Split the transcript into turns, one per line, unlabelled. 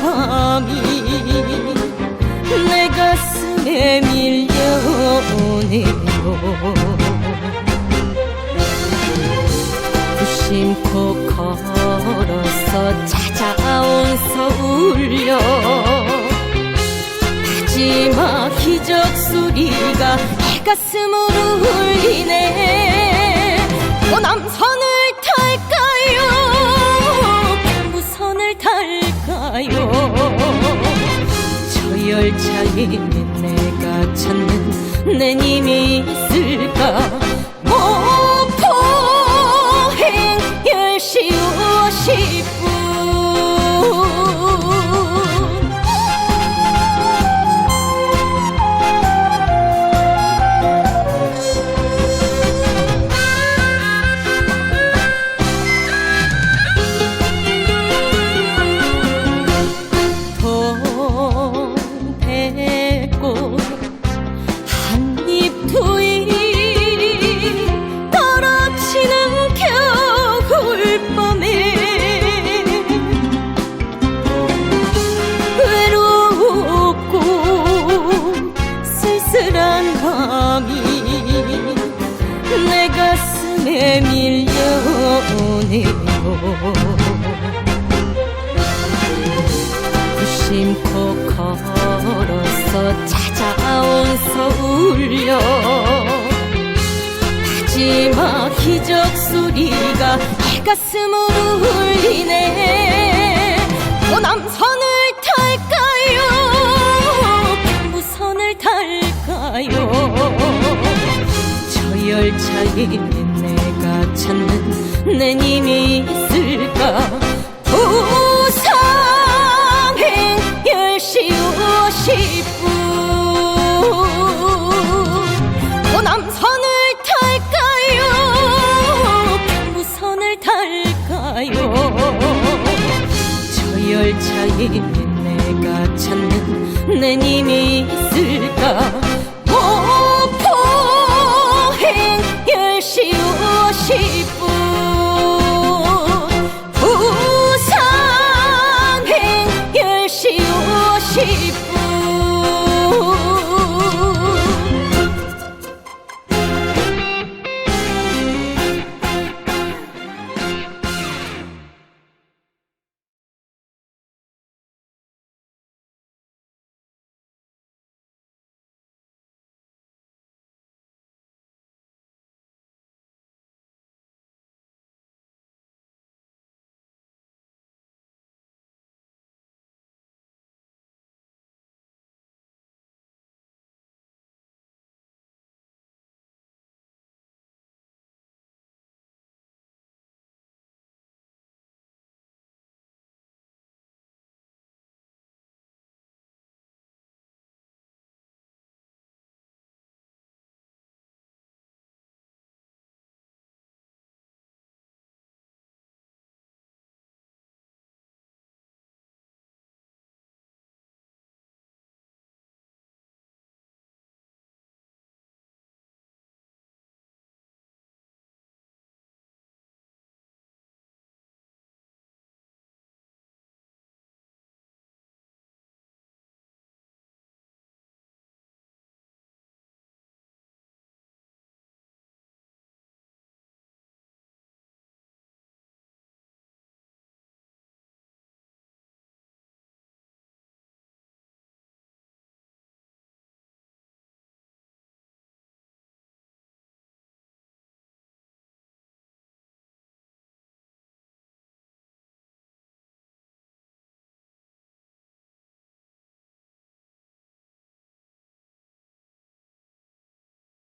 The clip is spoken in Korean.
밤이 내 가슴에 밀려오네요 구심코 걸어서 찾아온 서울역. 마지막 기적 소리가 내 가슴으로 울리네. 어, 남선을 탈까요 저 열차에 내가 찾는 내 님이 있을까 밀려오네요 무심코 걸어서 찾아온 서울여 마지막 기적 소리가 내 가슴으로 울리네. 호남선을 탈까요? 경부선을 탈까요? 저 열차에 찾는 내 님이 있을까? 부산행 10시 50분 호남선을 탈까요? 경부선을 탈까요? 저 열차에 내가 찾는 내 님이 있을까